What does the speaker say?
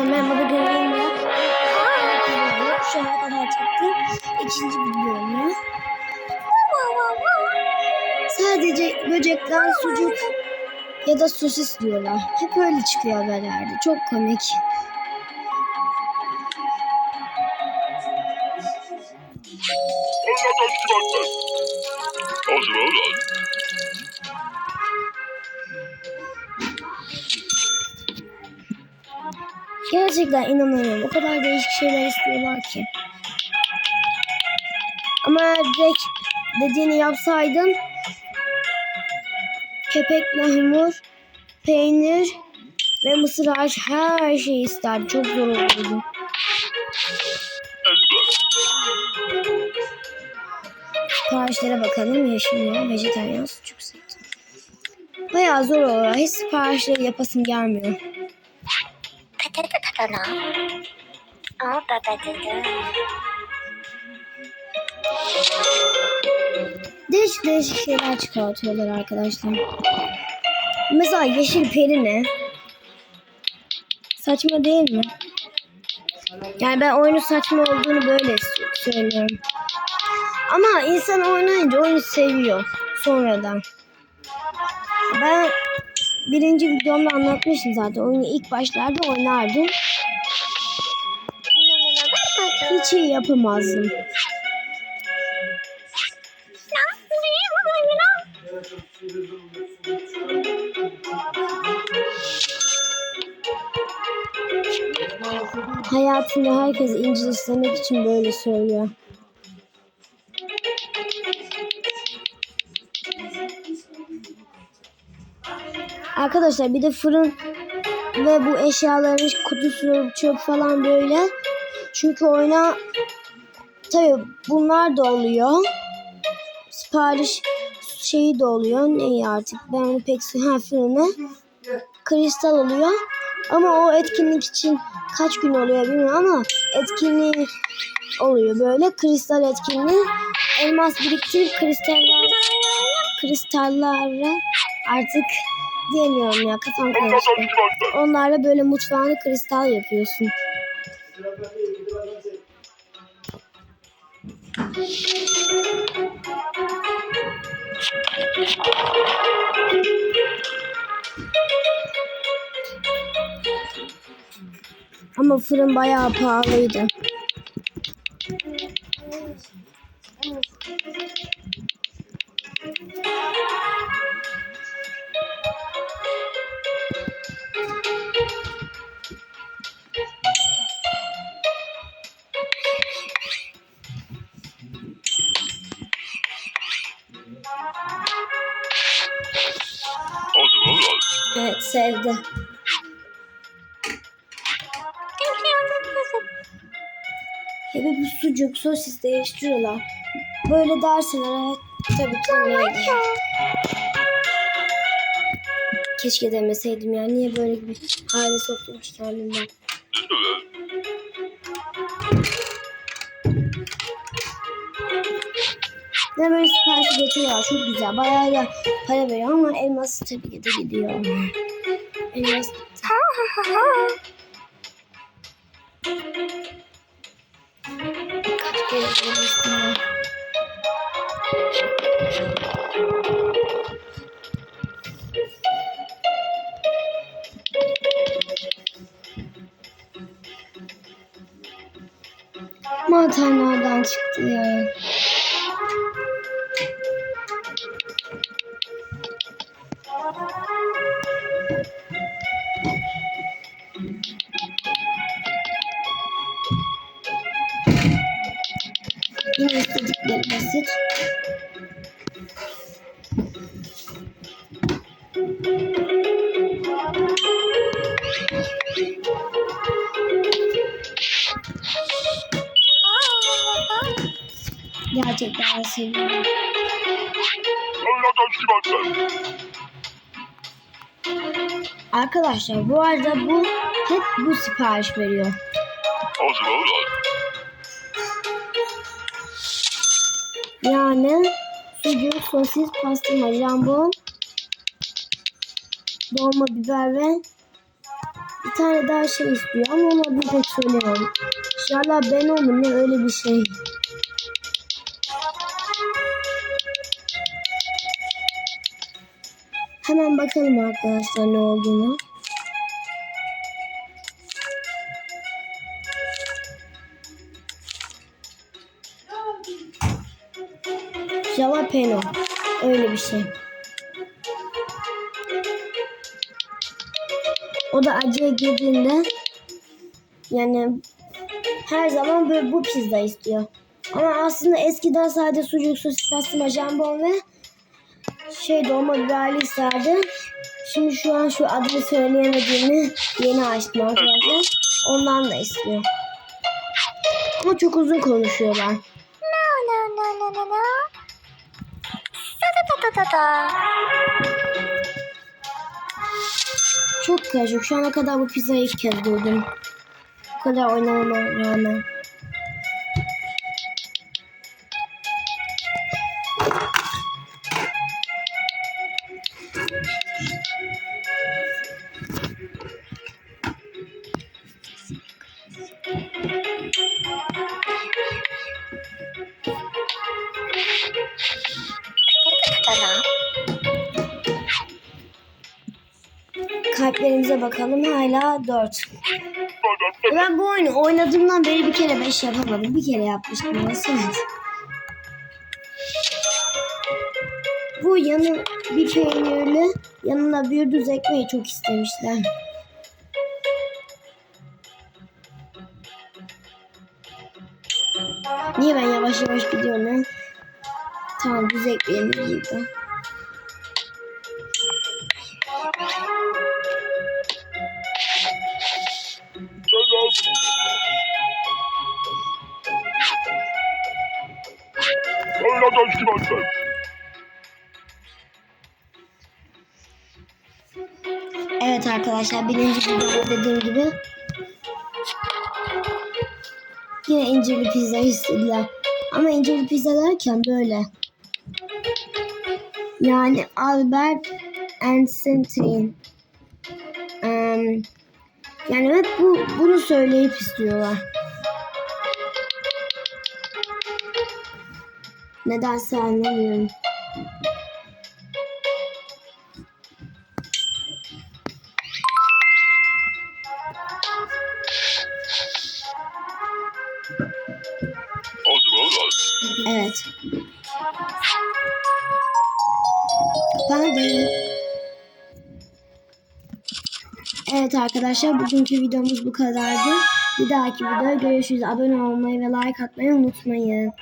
Ben bugün yayında şu ana kadar çektim. İkinci videomu. Sadece böcekler sucuk ya da sosis diyorlar. Hep öyle çıkıyor haberlerde. Çok komik. Hazır olan. Gerçekten inanamıyorum. O kadar değişik şeyler istiyorlar ki. Ama direkt dediğini yapsaydın kepekle hamur, peynir ve mısır hariç her şeyi isterdi. Çok zor olurdu. Siparişlere bakalım. Yeşil ya, vejetaryen, sucuk. Bayağı zor olur. Hiç siparişleri yapasım gelmiyor. Patates tadına. Aa patates. Değişik değişik şeyler çıkartıyorlar arkadaşlar. Mesela yeşil peri ne? Saçma değil mi? Yani ben oyunun saçma olduğunu böyle söylüyorum. Ama insan oynayınca oyunu seviyor sonradan. Ben birinci videomda anlatmıştım zaten. Oyunu ilk başlarda oynardım. Hiç iyi yapamazdım. Hayatında herkes İncil istemek için böyle söylüyor. Arkadaşlar bir de fırın ve bu eşyaların kutusu, çöp falan böyle. Çünkü oyuna tabi bunlar da oluyor. Sipariş şeyi de oluyor. Ne artık ben onu pek ha fırını. Kristal oluyor. Ama o etkinlik için kaç gün oluyor bilmiyorum ama etkinliği oluyor böyle. Kristal etkinliği. Elmas biriktirip kristaller kristallara artık diyemiyorum ya kafam karıştı. Onlarla böyle mutfağını kristal yapıyorsun. Ama fırın bayağı pahalıydı. Evet sevdi. Ya da bu sucuk, sosis değiştiriyorlar. Böyle derseler evet tabii ki neydi? Keşke demeseydim ya. Niye böyle bir hale soktum ki kendimden? Ve böyle siparişi getiriyorlar. Çok güzel. Bayağı da para veriyor ama elmas tabii ki de gidiyor. Elmas kaç kere nereden çıktı ya? Yine istedikleri basit. Gerçekten seviyorum. Arkadaşlar bu arada bu hep bu sipariş veriyor. Hazır olan. Yani sucuk, sosis, pastırma, jambon, dolma biber ve bir tane daha şey istiyor ama onu adını pek söyleyemem. İnşallah ben olur ne öyle bir şey. Hemen bakalım arkadaşlar ne olduğunu. Jalapeno. Öyle bir şey. O da acıya girdiğinde yani her zaman böyle bu pizza istiyor. Ama aslında eskiden sadece sucuk, sosis, pastırma, jambon ve şey dolma biberli isterdi. Şimdi şu an şu adını söyleyemediğimi yeni açtım arkadaşlar. Ondan da istiyor. Ama çok uzun konuşuyorlar. No no no no no. Da da. Çok karışık. Şu ana kadar bu pizzayı ilk kez duydum. Bu kadar oynamama rağmen. Patata. Kalplerimize bakalım. Hala 4. Ben bu oyunu oynadığımdan beri bir kere 5 yapamadım. Bir kere yapmıştım. Nasıl? Bu yanı bir peynirli yanına bir düz ekmeği çok istemişler. Niye ben yavaş yavaş gidiyorum ha? Tamam düz. Oynadan çıkartın. Evet arkadaşlar birinci videoda dediğim gibi yine incirli pizza istediler. Ama incirli pizza derken böyle. Yani Albert Einstein. Em, yani hep bu, bunu söyleyip istiyorlar. Nedense anlamıyorum. Evet. Kapandı. Evet arkadaşlar bugünkü videomuz bu kadardı. Bir dahaki videoda görüşürüz. Abone olmayı ve like atmayı unutmayın.